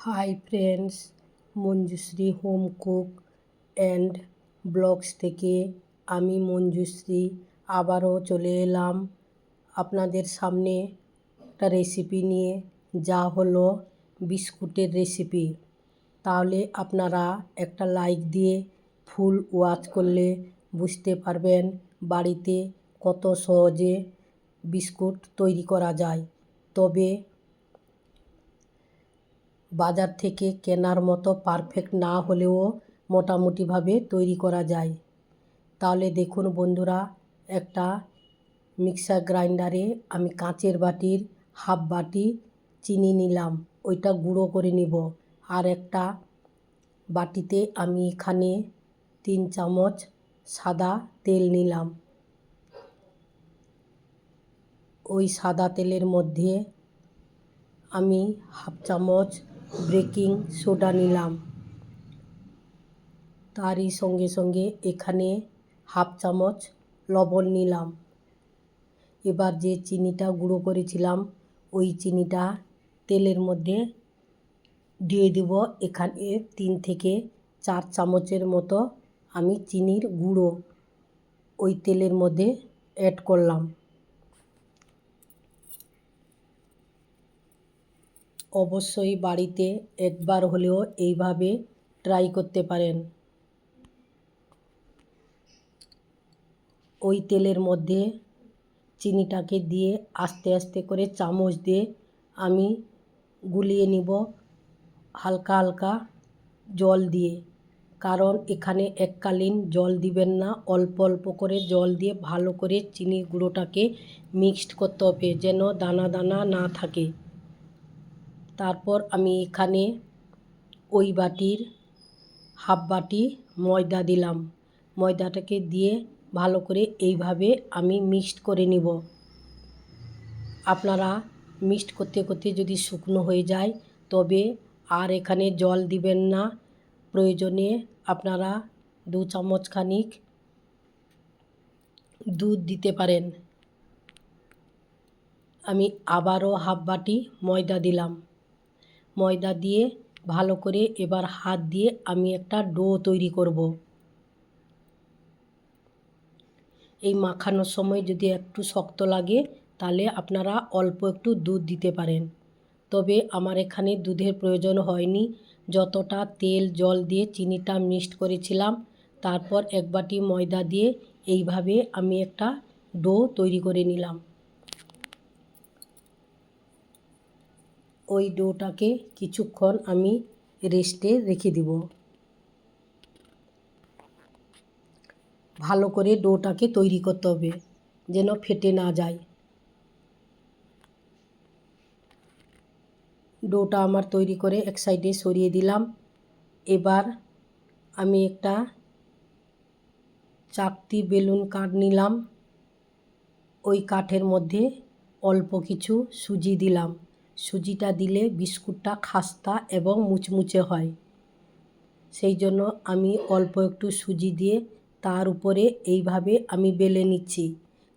Hi friends Manjushree home cook and blogs থেকে আমি মঞ্জুশ্রী আবারও চলে এলাম আপনাদের সামনে একটা রেসিপি নিয়ে, যা হলো বিস্কুটের রেসিপি তাহলে আপনারা একটা লাইক দিয়ে ফুল ওয়াচ করলে বুঝতে পারবেন বাড়িতে কত সহজে বিস্কুট তৈরি করা যায়। তবে বাজার থেকে কেনার মতো পারফেক্ট না হলেও মোটামুটিভাবে তৈরি করা যায়। তাহলে দেখুন বন্ধুরা, একটা মিক্সার গ্রাইন্ডারে আমি কাঁচের বাটির হাফ বাটি চিনি নিলাম, ওইটা গুঁড়ো করে নিব। আর একটা বাটিতে আমি এখানে তিন চামচ সাদা তেল নিলাম। ওই সাদা তেলের মধ্যে আমি হাফ চামচ বেকিং সোডা নিলাম। তারই সঙ্গে সঙ্গে এখানে হাফ চামচ লবণ নিলাম। এবার যে চিনিটা গুঁড়ো করেছিলাম, ওই চিনিটা তেলের মধ্যে দিয়ে দেব। এখানে তিন থেকে চার চামচের মতো আমি চিনির গুঁড়ো ওই তেলের মধ্যে অ্যাড করলাম। অবশ্যই বাড়িতে একবার হলেও এইভাবে ট্রাই করতে পারেন। ওই তেলের মধ্যে চিনিটাকে দিয়ে আস্তে আস্তে করে চামচ দিয়ে আমি গুলিয়ে নিব হালকা হালকা জল দিয়ে। কারণ এখানে এককালীন জল দিবেন না, অল্প অল্প করে জল দিয়ে ভালো করে চিনি গুঁড়োটাকে মিক্সড করতে হবে যেন দানা দানা না থাকে। তারপর আমি এখানে ওই বাটির হাফ বাটি ময়দা দিলাম। ময়দাটাকে দিয়ে ভালো করে এইভাবে আমি মিক্সড করে নিব। আপনারা মিক্সড করতে করতে যদি শুকনো হয়ে যায়, তবে আর এখানে জল দিবেন না। প্রয়োজনে আপনারা দু চামচ খানিক দুধ দিতে পারেন। আমি আবারও হাফ বাটি ময়দা দিলাম। ময়দা দিয়ে ভালো করে এবার হাত দিয়ে আমি একটা ডো তৈরি করব। এই মাখানোর সময় যদি একটু শক্ত লাগে, তাহলে আপনারা অল্প একটু দুধ দিতে পারেন। তবে আমার এখানে দুধের প্রয়োজন হয়নি। যতটা তেল, জল দিয়ে চিনিটা মিক্সড করেছিলাম, তারপর এক বাটি ময়দা দিয়ে এইভাবে আমি একটা ডো তৈরি করে নিলাম। ওই ডোটাকে কিছুক্ষণ আমি রেস্টে রেখে দিব। ভালো করে ডোটাকে তৈরি করতে হবে, যেন ফেটে না যায়। ডোটা আমার তৈরি করে এক সাইডে সরিয়ে দিলাম। এবার আমি একটা চাকতি বেলুন কাঠ নিলাম। ওই কাঠের মধ্যে অল্প কিছু সুজি দিলাম। সুজিটা দিলে বিস্কুটটা খাস্তা এবং মুচমুচে হয়। সেই জন্য আমি অল্প একটু সুজি দিয়ে তার উপরে এইভাবে আমি বেলে নিচ্ছি।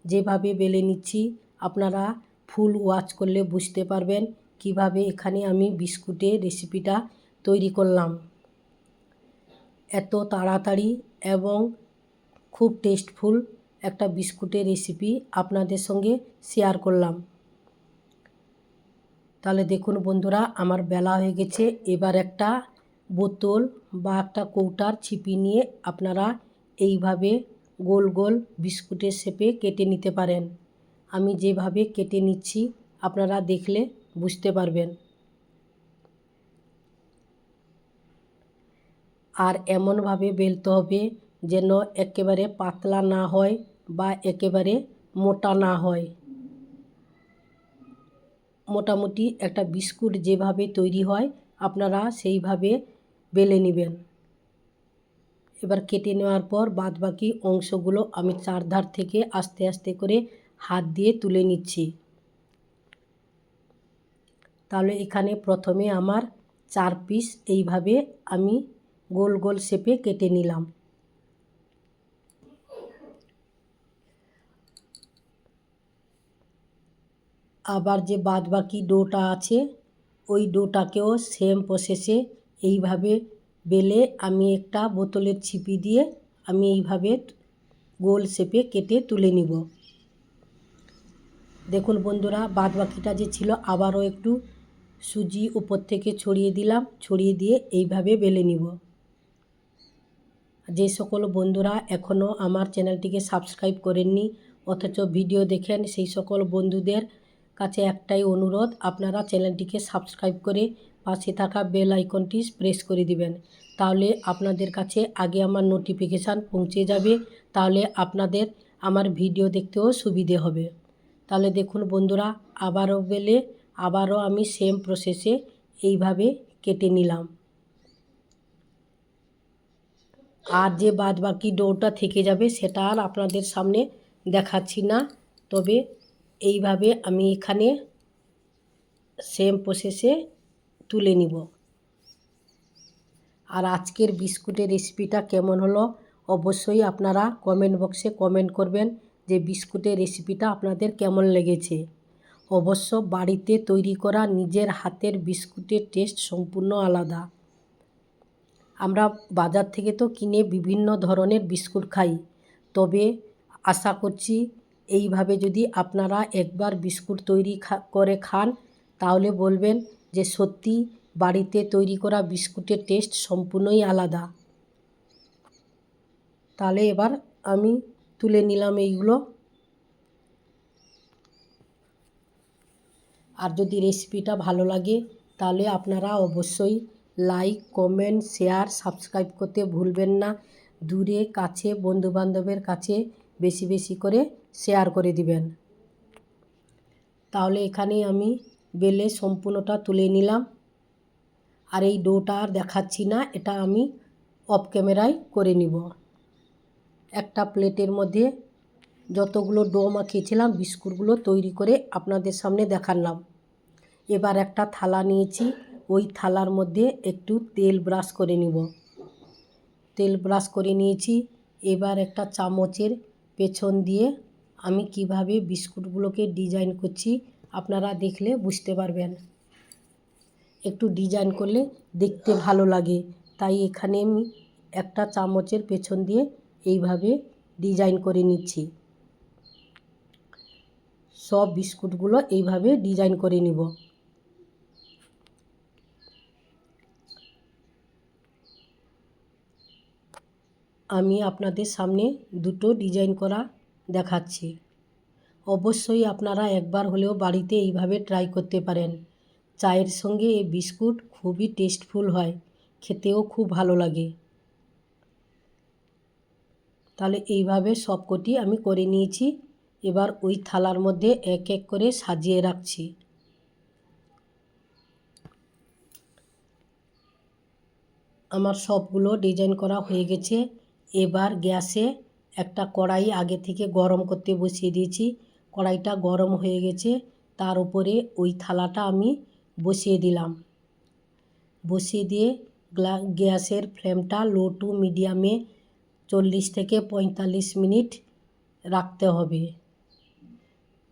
যেভাবে বেলে নিচ্ছি, আপনারা ফুল ওয়াচ করলে বুঝতে পারবেন কীভাবে এখানে আমি বিস্কুটের রেসিপিটা তৈরি করলাম। এত তাড়াতাড়ি এবং খুব টেস্টফুল একটা বিস্কুটের রেসিপি আপনাদের সঙ্গে শেয়ার করলাম। তাহলে দেখুন বন্ধুরা, আমার বেলা হয়ে গেছে। এবার একটা বোতল বা একটা কৌটার ছিপি নিয়ে আপনারা এইভাবে গোল গোল বিস্কুটের শেপে কেটে নিতে পারেন। আমি যেভাবে কেটে নিচ্ছি, আপনারা দেখলে বুঝতে পারবেন। আর এমনভাবে বেলতে হবে যেন একেবারে পাতলা না হয় বা একেবারে মোটা না হয়। মোটামুটি একটা বিস্কুট যেভাবে তৈরি হয়, আপনারা সেইভাবে বেলে নেবেন। এবার কেটে নেওয়ার পর বাদ বাকি অংশগুলো আমি চারধার থেকে আস্তে আস্তে করে হাত দিয়ে তুলে নিচ্ছি। তাহলে এখানে প্রথমে আমার চার পিস এইভাবে আমি গোল গোল শেপে কেটে নিলাম। আবার যে বাদ বাকি ডোটা আছে, ওই ডোটাকেও সেম প্রসেসে এইভাবে বেলে আমি একটা বোতলের ছিপি দিয়ে আমি এইভাবে গোল শেপে কেটে তুলে নিব। দেখুন বন্ধুরা বাদ বাকিটা যে ছিল আবারও একটু সুজি উপর থেকে ছড়িয়ে দিলাম, ছড়িয়ে দিয়ে এইভাবে বেলে নিব। যে সকল বন্ধুরা এখনও আমার চ্যানেলটিকে সাবস্ক্রাইব করেননি, অথচ ভিডিও দেখেন, সেই সকল বন্ধুদের কাছে একটাই অনুরোধ, আপনারা চ্যানেলটিকে সাবস্ক্রাইব করে পাশে থাকা বেল আইকনটি প্রেস করে দিবেন। তাহলে আপনাদের কাছে আগে আমার নোটিফিকেশান পৌঁছে যাবে, তাহলে আপনাদের আমার ভিডিও দেখতেও সুবিধে হবে। তাহলে দেখুন বন্ধুরা, আবারও বেলে, আবারও আমি সেম প্রসেসে এইভাবে কেটে নিলাম। আর যে বাদ বাকি ডোটা থেকে যাবে, সেটা আর আপনাদের সামনে দেখাচ্ছি না, তবে এইভাবে আমি এখানে সেম প্রসেসে তুলে নিব। আর আজকের বিস্কুটের রেসিপিটা কেমন হলো অবশ্যই আপনারা কমেন্ট বক্সে কমেন্ট করবেন যে বিস্কুটের রেসিপিটা আপনাদের কেমন লেগেছে। অবশ্য বাড়িতে তৈরি করা নিজের হাতের বিস্কুটের টেস্ট সম্পূর্ণ আলাদা। আমরা বাজার থেকে তো কিনে বিভিন্ন ধরনের বিস্কুট খাই। তবে আশা করছি এইভাবে যদি আপনারা একবার বিস্কুট তৈরি করে খান, তাহলে বলবেন যে সত্যি বাড়িতে তৈরি করা বিস্কুটের টেস্ট সম্পূর্ণই আলাদা। তাহলে এবার আমি তুলে নিলাম এইগুলো। আর যদি রেসিপিটা ভালো লাগে, তাহলে আপনারা অবশ্যই লাইক, কমেন্ট, শেয়ার, সাবস্ক্রাইব করতে ভুলবেন না। দূরে, কাছে, বন্ধুবান্ধবের কাছে বেশি বেশি করে শেয়ার করে দিবেন। তাহলে এখানে আমি বেলে সম্পূর্ণটা তুলে নিলাম। আর এই ডোটা আর দেখাচ্ছি না, এটা আমি অফ ক্যামেরায় করে নিব। একটা প্লেটের মধ্যে যতগুলো ডো মাখিয়েছিলাম, বিস্কুটগুলো তৈরি করে আপনাদের সামনে দেখালাম। এবার একটা থালা নিয়েছি, ওই থালার মধ্যে একটু তেল ব্রাশ করে নিব। তেল ব্রাশ করে নিয়েছি, এবার একটা চামচের পেছন দিয়ে আমি কীভাবে বিস্কুটগুলোকে ডিজাইন করছি আপনারা দেখলে বুঝতে পারবেন। একটু ডিজাইন করলে দেখতে ভালো লাগে। তাই এখানে আমি একটা চামচের পেছন দিয়ে এইভাবে ডিজাইন করে নিচ্ছি। সব বিস্কুটগুলো এইভাবে ডিজাইন করে নিব। আমি আপনাদের সামনে দুটো ডিজাইন করা দেখাচ্ছি। অবশ্যই আপনারা একবার হলেও বাড়িতে এইভাবে ট্রাই করতে পারেন। চায়ের সঙ্গে এই বিস্কুট খুবই টেস্টফুল হয়, খেতেও খুব ভালো লাগে। তাহলে এইভাবে সবকটি আমি করে নিয়েছি, এবার ওই থালার মধ্যে এক এক করে সাজিয়ে রাখছি। আমার সবগুলো ডিজাইন করা হয়ে গেছে, এবার গ্যাসে একটা কড়াই আগে থেকে গরম করতে বসিয়ে দিয়েছি। কড়াইটা গরম হয়ে গেছে। তার উপরে ওই থালাটা আমি বসিয়ে দিলাম। বসিয়ে দিয়ে গ্যাসের ফ্লেমটা লো টু মিডিয়ামে চল্লিশ থেকে পঁয়তাল্লিশ মিনিট রাখতে হবে।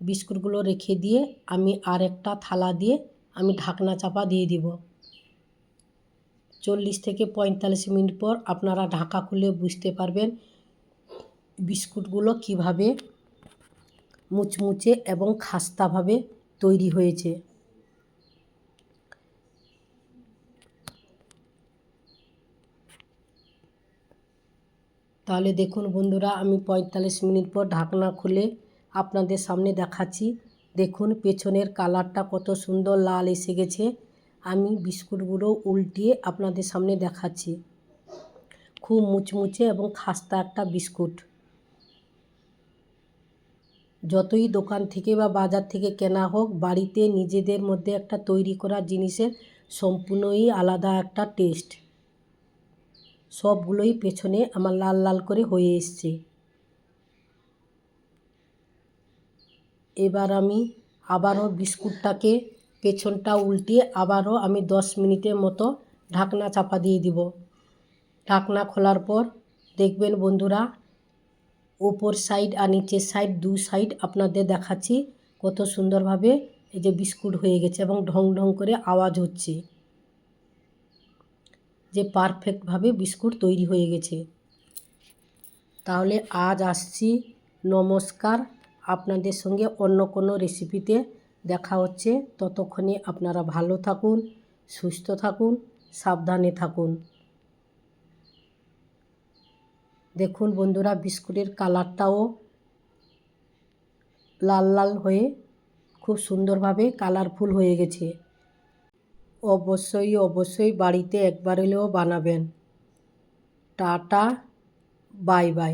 বিস্কুটগুলো রেখে দিয়ে আমি আর একটা থালা দিয়ে আমি ঢাকনা চাপা দিয়ে দিব। চল্লিশ থেকে পঁয়তাল্লিশ মিনিট পর আপনারা ঢাকা খুলে বুঝতে পারবেন বিস্কুটগুলো কীভাবে মুচমুচে এবং খাস্তাভাবে তৈরি হয়েছে? তাহলে দেখুন বন্ধুরা, আমি পঁয়তাল্লিশ মিনিট পর ঢাকনা খুলে আপনাদের সামনে দেখাচ্ছি। দেখুন পেছনের কালারটা কত সুন্দর লাল এসে গেছে। আমি বিস্কুটগুলো উল্টিয়ে আপনাদের সামনে দেখাচ্ছি। খুব মুচমুচে এবং খাস্তা একটা বিস্কুট। যতই দোকান থেকে বা বাজার থেকে কেনা হোক, বাড়িতে নিজেদের মধ্যে একটা তৈরি করা জিনিসের সম্পূর্ণই আলাদা একটা টেস্ট। সবগুলোই পেছনে আমার লাল লাল করে হয়ে এসছে। এবার আমি আবারও বিস্কুটটাকে পেছনটা উল্টিয়ে আবারও আমি দশ মিনিটের মতো ঢাকনা চাপা দিয়ে দিব। ঢাকনা খোলার পর দেখবেন বন্ধুরা ওপর সাইড আর নিচের সাইড দু সাইড আপনাদের দেখাচ্ছি কত সুন্দরভাবে এই যে বিস্কুট হয়ে গেছে এবং ঢং ঢং করে আওয়াজ হচ্ছে। যে পারফেক্টভাবে বিস্কুট তৈরি হয়ে গেছে। তাহলে আজ আসছি। নমস্কার। আপনাদের সঙ্গে অন্য কোনো রেসিপিতে দেখা হচ্ছে। ততক্ষণে আপনারা ভালো থাকুন, সুস্থ থাকুন, সাবধানে থাকুন। দেখুন বন্ধুরা, বিস্কুটের কালারটাও লাল লাল হয়ে খুব সুন্দরভাবে কালারফুল হয়ে গেছে। অবশ্যই অবশ্যই বাড়িতে একবার হলেও বানাবেন। Tata, bye bye.